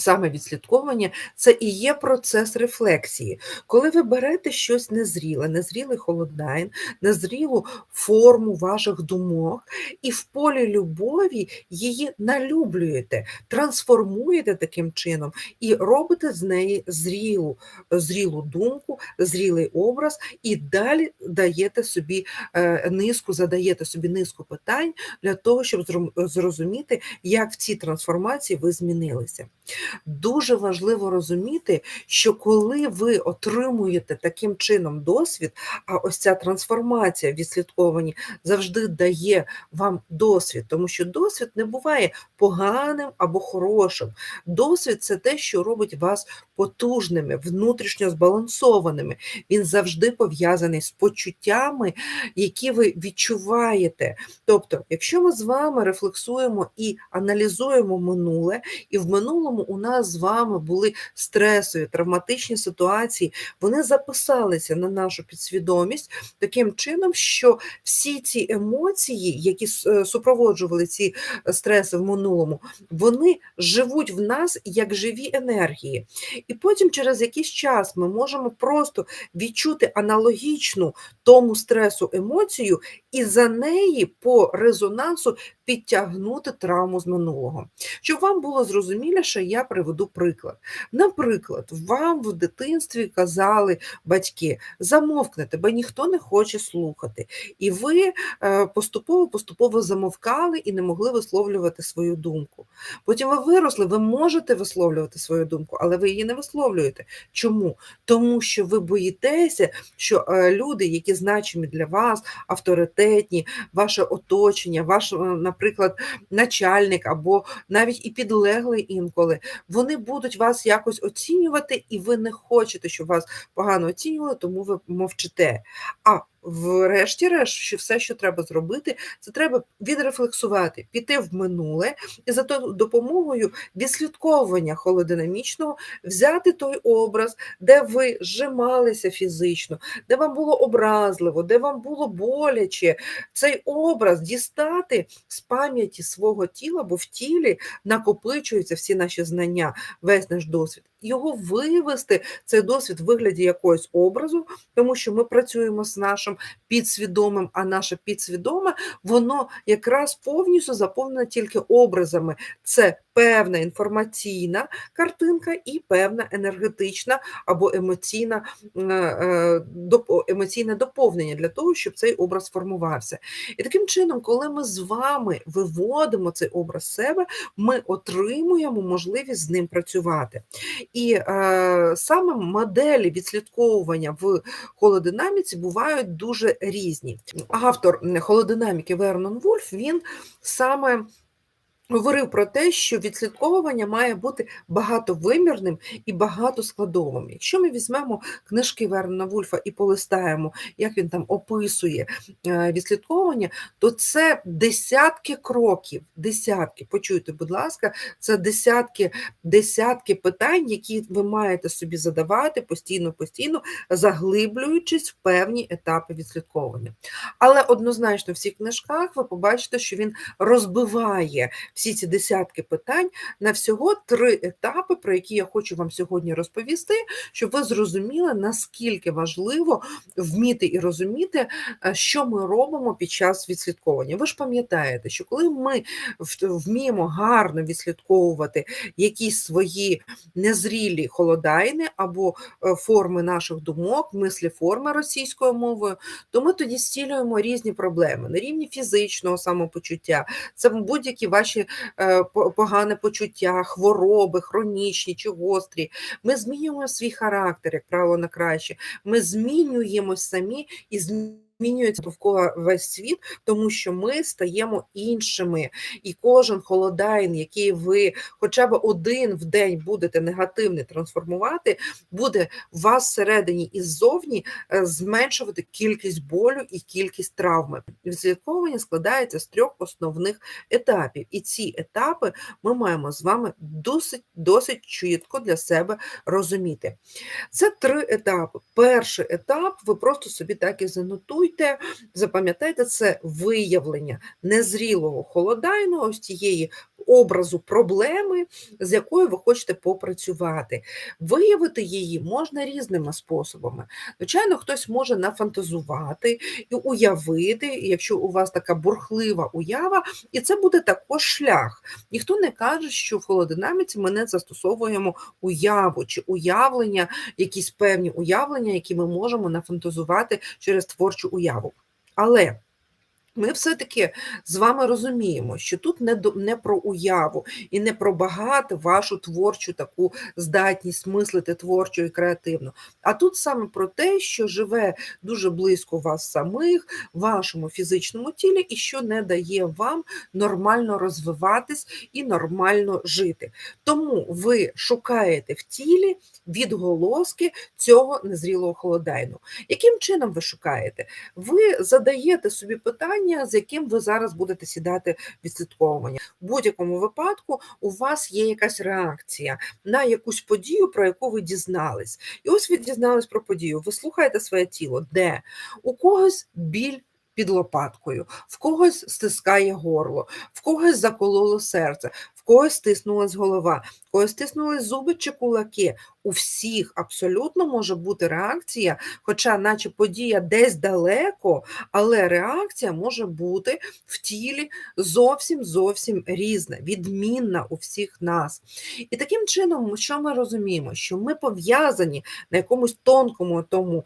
Саме відслідковування це і є процес рефлексії. Коли ви берете щось незріле, незрілий холодайн, незрілу форму ваших думок, і в полі любові її налюблюєте, трансформуєте таким чином і робите з неї зрілу, зрілу думку, зрілий образ, і далі даєте собі е, низку, задаєте собі низку питань для того, щоб зрозуміти, як в цій трансформації ви змінилися. Дуже важливо розуміти, що коли ви отримуєте таким чином досвід, а ось ця трансформація в відслідкованні завжди дає вам досвід, тому що досвід не буває поганим або хорошим. Досвід це те, що робить вас потужними, внутрішньо збалансованими. Він завжди пов'язаний з почуттями, які ви відчуваєте. Тобто, якщо ми з вами рефлексуємо і аналізуємо минуле, і в минулому у нас з вами були стресові, травматичні ситуації, вони записалися на нашу підсвідомість таким чином, що всі ці емоції, які е, супроводжували ці е, стреси в минулому, вони живуть в нас як живі енергії. І потім, через якийсь час, ми можемо просто відчути аналогічну тому стресу емоцію, і за неї по резонансу підтягнути травму з минулого. Щоб вам було зрозуміліше, я приведу приклад. Наприклад, вам в дитинстві казали батьки, замовкни, тебе ніхто не хоче слухати. І ви поступово-поступово е, замовкали і не могли висловлювати свою думку. Потім ви виросли, ви можете висловлювати свою думку, але ви її не висловлюєте. Чому? Тому що ви боїтеся, що е, люди, які значимі для вас, авторитетні, ваше оточення, ваш, наприклад, наприклад, начальник або навіть і підлеглий інколи, вони будуть вас якось оцінювати, і ви не хочете, щоб вас погано оцінювали, тому ви мовчите. А Врешті-решт, що все, що треба зробити, це треба відрефлексувати, піти в минуле і за допомогою відслідковування холодинамічного взяти той образ, де ви зжималися фізично, де вам було образливо, де вам було боляче, цей образ дістати з пам'яті свого тіла, бо в тілі накопичуються всі наші знання, весь наш досвід його вивести, цей досвід в вигляді якогось образу, тому що ми працюємо з нашим підсвідомим, а наше підсвідоме, воно якраз повністю заповнене тільки образами. Це певна інформаційна картинка і певна енергетична або емоційна, е, е, емоційне доповнення для того, щоб цей образ формувався. І таким чином, коли ми з вами виводимо цей образ себе, ми отримуємо можливість з ним працювати. І е, саме моделі відслідковування в холодинаміці бувають дуже різні. Автор холодинаміки Вернон Вульф він саме Говорив про те, що відслідковування має бути багатовимірним і багатоскладовим. Якщо ми візьмемо книжки Вернона Вульфа і полистаємо, як він там описує е, відслідковування, то це десятки кроків, десятки, почуйте, будь ласка, це десятки десятки питань, які ви маєте собі задавати постійно-постійно, заглиблюючись в певні етапи відслідковування. Але однозначно в цих книжках ви побачите, що він розбиває всі ці десятки питань на всього три етапи, про які я хочу вам сьогодні розповісти, щоб ви зрозуміли, наскільки важливо вміти і розуміти, е, що ми робимо під час відслідковування. Ви ж пам'ятаєте, що коли ми вміємо гарно відслідковувати якісь свої незрілі холодайни або е, форми наших думок, мислі форми російською мовою, то ми тоді зцілюємо різні проблеми на рівні фізичного самопочуття, це будь-які ваші погане почуття, хвороби, хронічні чи гострі. Ми змінюємо свій характер, як правило, на краще. Ми змінюємось самі і змінюємо змінюється довкола весь світ, тому що ми стаємо іншими. І кожен холодайн, який ви хоча б один в день будете негативний трансформувати, буде вас всередині і ззовні е, зменшувати кількість болю і кількість травми. Відслідковування складається з трьох основних етапів. І ці етапи ми маємо з вами досить досить чітко для себе розуміти. Це три етапи. Перший етап, ви просто собі так і занотуйте запам'ятайте, це виявлення незрілого холодайну, ось цієї образу проблеми, з якою ви хочете попрацювати. Виявити її можна різними способами. Звичайно, хтось може нафантазувати і уявити, якщо у вас така бурхлива уява, і це буде також шлях. Ніхто не каже, що в холодинаміці ми не застосовуємо уяву чи уявлення, якісь певні уявлення, які ми можемо нафантазувати через творчу уяву. Але ми все-таки з вами розуміємо, що тут не до не про уяву і не про багато вашу творчу таку здатність мислити творчо і креативно. А тут саме про те, що живе дуже близько вас самих, вашому фізичному тілі, і що не дає вам нормально розвиватись і нормально жити. Тому ви шукаєте в тілі відголоски цього незрілого холодайну. Яким чином ви шукаєте? Ви задаєте собі питання питання, з яким ви зараз будете сідати відслідковування. В будь-якому випадку у вас є якась реакція на якусь подію, про яку ви дізнались. І ось ви дізнались про подію. Ви слухаєте своє тіло, де у когось біль під лопаткою, в когось стискає горло, в когось закололо серце, в когось стиснулась голова, в когось стиснулись зуби чи кулаки. У всіх абсолютно може бути реакція, хоча, наче подія десь далеко, але реакція може бути в тілі зовсім зовсім різна, відмінна у всіх нас. І таким чином, що ми розуміємо, що ми пов'язані на якомусь тонкому тому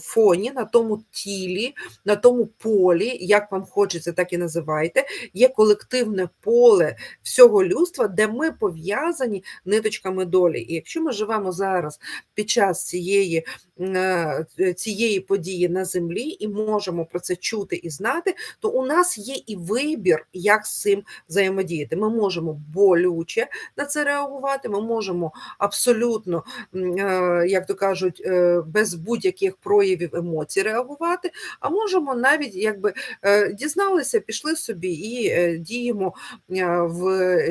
фоні, на тому тілі, на тому полі, як вам хочеться, так і називайте, є колективне поле всього людства, де ми пов'язані ниточками долі. І якщо ми живемо зараз під час цієї е, цієї події на землі і можемо про це чути і знати, то у нас є і вибір, як з цим взаємодіяти. Ми можемо болюче на це реагувати, ми можемо абсолютно, е, як то кажуть, без будь будь-яких проявів емоцій реагувати, а можемо навіть якби е, дізналися, пішли собі і е, діємо е, в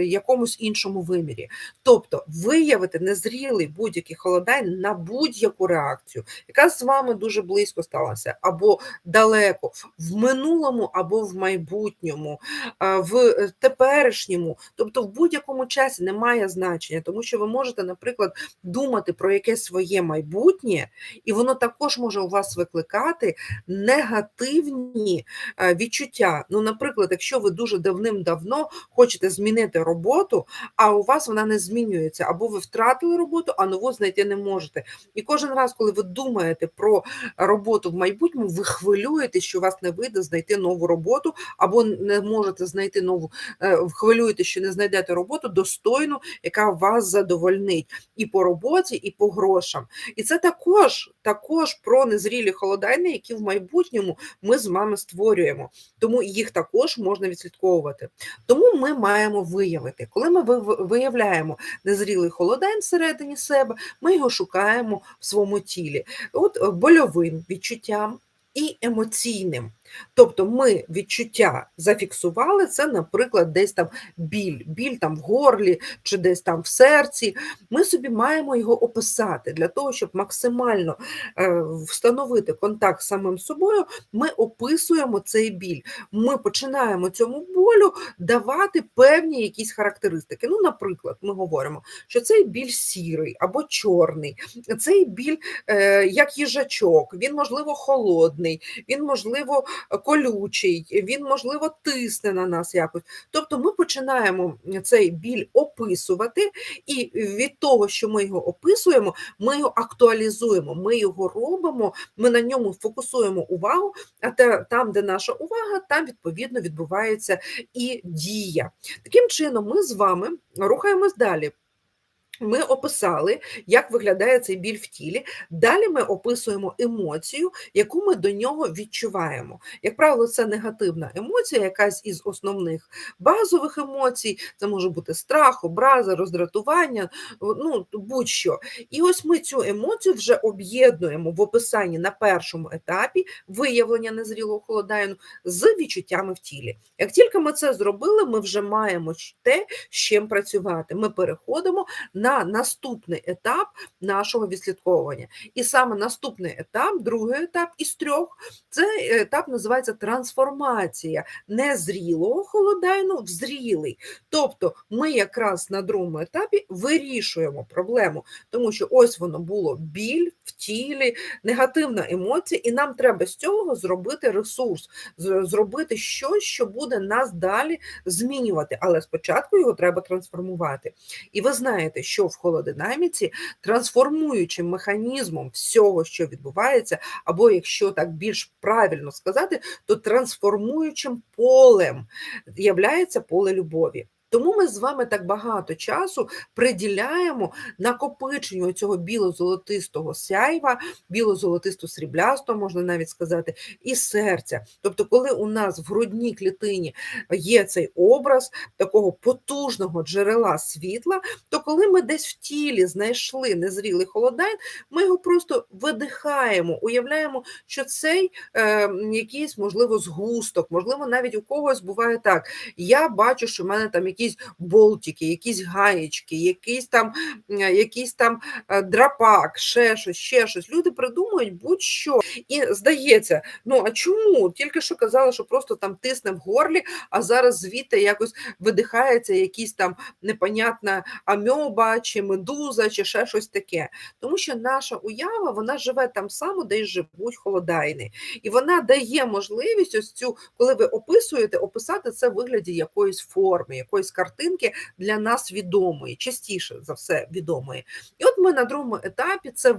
якомусь іншому вимірі. Тобто виявити незрілий будь-який холодайн на будь-яку реакцію, яка з вами дуже близько сталася, або далеко, в минулому або в майбутньому, в теперішньому, тобто в будь-якому часі немає значення, тому що ви можете, наприклад, думати про якесь своє майбутнє, і воно воно також може у вас викликати негативні е, відчуття. Ну, наприклад, якщо ви дуже давним-давно хочете змінити роботу, а у вас вона не змінюється, або ви втратили роботу, а нову знайти не можете. І кожен раз, коли ви думаєте про роботу в майбутньому, ви хвилюєте, що у вас не вийде знайти нову роботу, або не можете знайти нову, е, хвилюєте, що не знайдете роботу достойну, яка вас задовольнить і по роботі, і по грошам. І це також так також про незрілі холодайни, які в майбутньому ми з вами створюємо. Тому їх також можна відслідковувати. Тому ми маємо виявити, коли ми виявляємо незрілий холодайн всередині себе, ми його шукаємо в своєму тілі. От е, больовим відчуттям і емоційним. Тобто ми відчуття зафіксували, це, наприклад, десь там біль, біль там в горлі чи десь там в серці. Ми собі маємо його описати для того, щоб максимально е, встановити контакт з самим собою, ми описуємо цей біль. Ми починаємо цьому болю давати певні якісь характеристики. Ну, Наприклад, ми говоримо, що цей біль сірий або чорний, цей біль е, як їжачок, він, можливо, холодний, він, можливо, колючий, він, можливо, тисне на нас якось. Тобто ми починаємо цей біль описувати, і від того, що ми його описуємо, ми його актуалізуємо, ми його робимо, ми на ньому фокусуємо увагу, а там, де наша увага, там відповідно відбувається і дія. Таким чином, ми з вами рухаємось далі. Ми описали, як виглядає цей біль в тілі. Далі ми описуємо емоцію, яку ми до нього відчуваємо. Як правило, це негативна емоція, якась із основних базових емоцій. Це може бути страх, образа, роздратування, ну будь-що. І ось ми цю емоцію вже об'єднуємо в описанні на першому етапі виявлення незрілого холодайну з відчуттями в тілі. Як тільки ми це зробили, ми вже маємо те, з чим працювати. Ми переходимо на наступний етап нашого відслідковування. І саме наступний етап, другий етап із трьох, цей етап називається трансформація незрілого холодайну в зрілий. Тобто ми якраз на другому етапі вирішуємо проблему, тому що ось воно було біль в тілі, негативна емоція, і нам треба з цього зробити ресурс, зробити щось, що буде нас далі змінювати. Але спочатку його треба трансформувати. І ви знаєте, що в холодинаміці трансформуючим механізмом всього, що відбувається, або якщо так більш правильно сказати, то трансформуючим полем являється поле любові. Тому ми з вами так багато часу приділяємо накопиченню цього біло-золотистого сяйва, біло-золотисто-сріблястого, можна навіть сказати, і серця. Тобто, коли у нас в грудній клітині є цей образ такого потужного джерела світла, то коли ми десь в тілі знайшли незрілий холодайн, ми його просто видихаємо, уявляємо, що цей е, якийсь, можливо, згусток, можливо, навіть у когось буває так. Я бачу, що в мене там якісь болтики, якісь гаєчки, якийсь там, якийсь там е, драпак, ще щось, ще щось. Люди придумують будь-що. І здається, ну а чому? Тільки що казали, що просто там тисне в горлі, а зараз звідти якось видихається якийсь там непонятна амьоба, чи медуза, чи ще щось таке. Тому що наша уява вона живе там само, де й живуть холодайни. І вона дає можливість ось цю, коли ви описуєте, описати це в вигляді якоїсь форми, якоїсь картинки для нас відомої, частіше за все відомої. І от ми на другому етапі це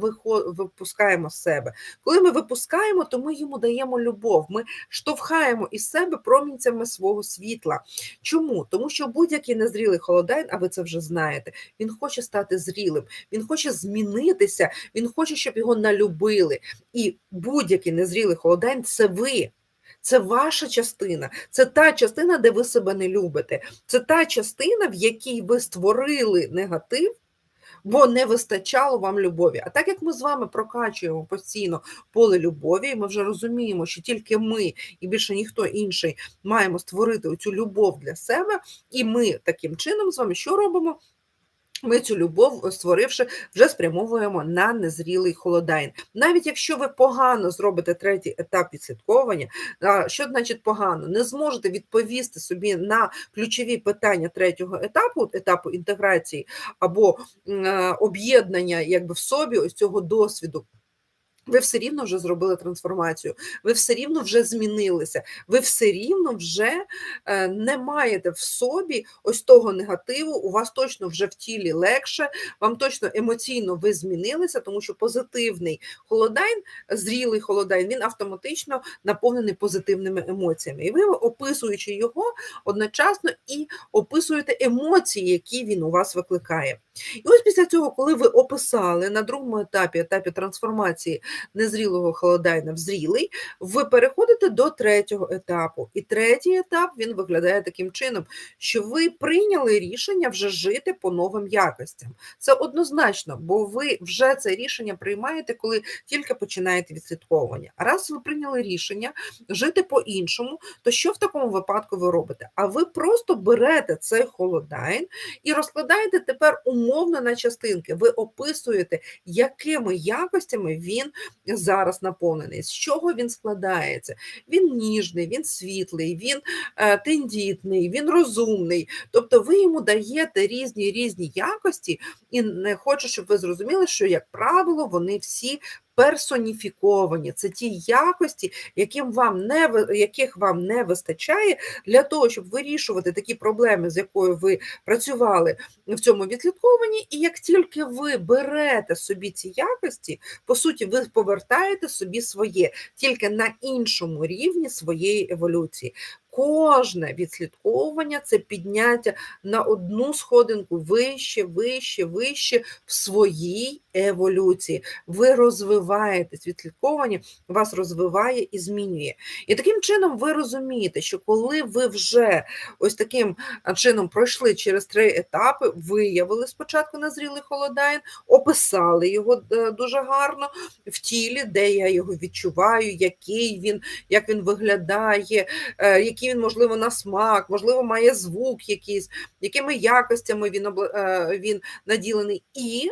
випускаємо з себе. Коли ми випускаємо, то ми йому даємо любов. Ми штовхаємо із себе промінцями свого світла. Чому? Тому що будь-який незрілий холодайн, а ви це вже знаєте, він хоче стати зрілим, він хоче змінитися, він хоче, щоб його налюбили. І будь-який незрілий холодайн це ви. Це ваша частина, це та частина, де ви себе не любите. Це та частина, в якій ви створили негатив, бо не вистачало вам любові. А так як ми з вами прокачуємо постійно поле любові, і ми вже розуміємо, що тільки ми і більше ніхто інший маємо створити оцю любов для себе, і ми таким чином з вами що робимо? Ми цю любов, створивши, вже спрямовуємо на незрілий холодайн. Навіть якщо ви погано зробите третій етап відслідковування, що значить погано? Не зможете відповісти собі на ключові питання третього етапу, етапу інтеграції або е, об'єднання якби в собі ось цього досвіду. Ви все рівно вже зробили трансформацію, ви все рівно вже змінилися, ви все рівно вже е, не маєте в собі ось того негативу, у вас точно вже в тілі легше, вам точно емоційно ви змінилися, тому що позитивний холодайн, зрілий холодайн, він автоматично наповнений позитивними емоціями. І ви, описуючи його, одночасно і описуєте емоції, які він у вас викликає. І ось після цього, коли ви описали на другому етапі, етапі трансформації незрілого холодайна в зрілий, ви переходите до третього етапу. І третій етап він виглядає таким чином, що ви прийняли рішення вже жити по новим якостям. Це однозначно, бо ви вже це рішення приймаєте, коли тільки починаєте відслідковування. А раз ви прийняли рішення жити по-іншому, то що в такому випадку ви робите? А ви просто берете цей холодайн і розкладаєте тепер умовно на частинки. Ви описуєте, якими якостями він зараз наповнений, з чого він складається. Він ніжний, він світлий, він е, тендітний, він розумний. Тобто ви йому даєте різні різні якості, і не хочу, щоб ви зрозуміли, що, як правило, вони всі персоніфіковані. Це ті якості, яким вам не, яких вам не вистачає для того, щоб вирішувати такі проблеми, з якою ви працювали в цьому відслідкованні. І як тільки ви берете собі ці якості, по суті, ви повертаєте собі своє, тільки на іншому рівні своєї еволюції. Кожне відслідковування це підняття на одну сходинку вище, вище, вище в своїй еволюції. Ви розвиваєтесь, відслідковування вас розвиває і змінює. І таким чином ви розумієте, що коли ви вже ось таким чином пройшли через три етапи, виявили спочатку назрілий холодайн, описали його е, дуже гарно в тілі, де я його відчуваю, який він, як він виглядає, е, які який він, можливо, на смак, можливо, має звук якийсь, якими якостями він е, він наділений, і,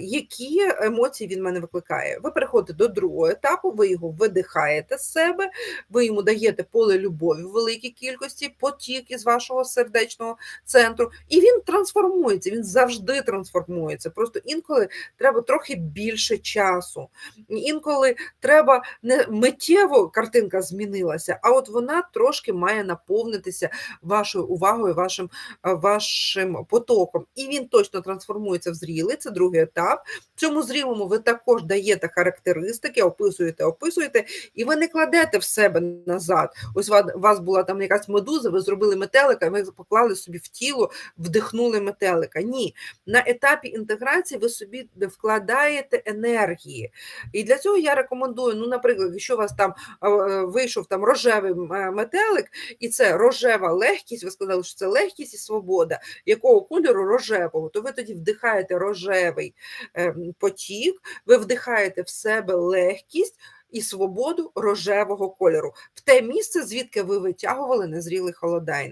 які емоції він в мене викликає. Ви переходите до другого етапу, ви його видихаєте з себе, ви йому даєте поле любові в великій кількості, потік із вашого сердечного центру, і він трансформується, він завжди трансформується. Просто інколи треба трохи більше часу. Інколи треба не миттєво картинка змінилася, а от вона трошки має наповнитися вашою увагою, вашим, е, вашим потоком. І він точно трансформується в зрілий, це другий етап. Цьому зрілому ви також даєте характеристики, описуєте, описуєте, і ви не кладете в себе назад. Ось у вас була там якась медуза, ви зробили метелика, ви поклали собі в тіло, вдихнули метелика. Ні, на етапі інтеграції ви собі вкладаєте енергії. І для цього я рекомендую, ну, наприклад, якщо у вас там е, вийшов там рожевий е, метелик, і це рожева легкість, ви сказали, що це легкість і свобода, якого кольору рожевого, то ви тоді вдихаєте рожевий е, потік, ви вдихаєте в себе легкість. І свободу рожевого кольору в те місце, звідки ви витягували незрілий холодайн.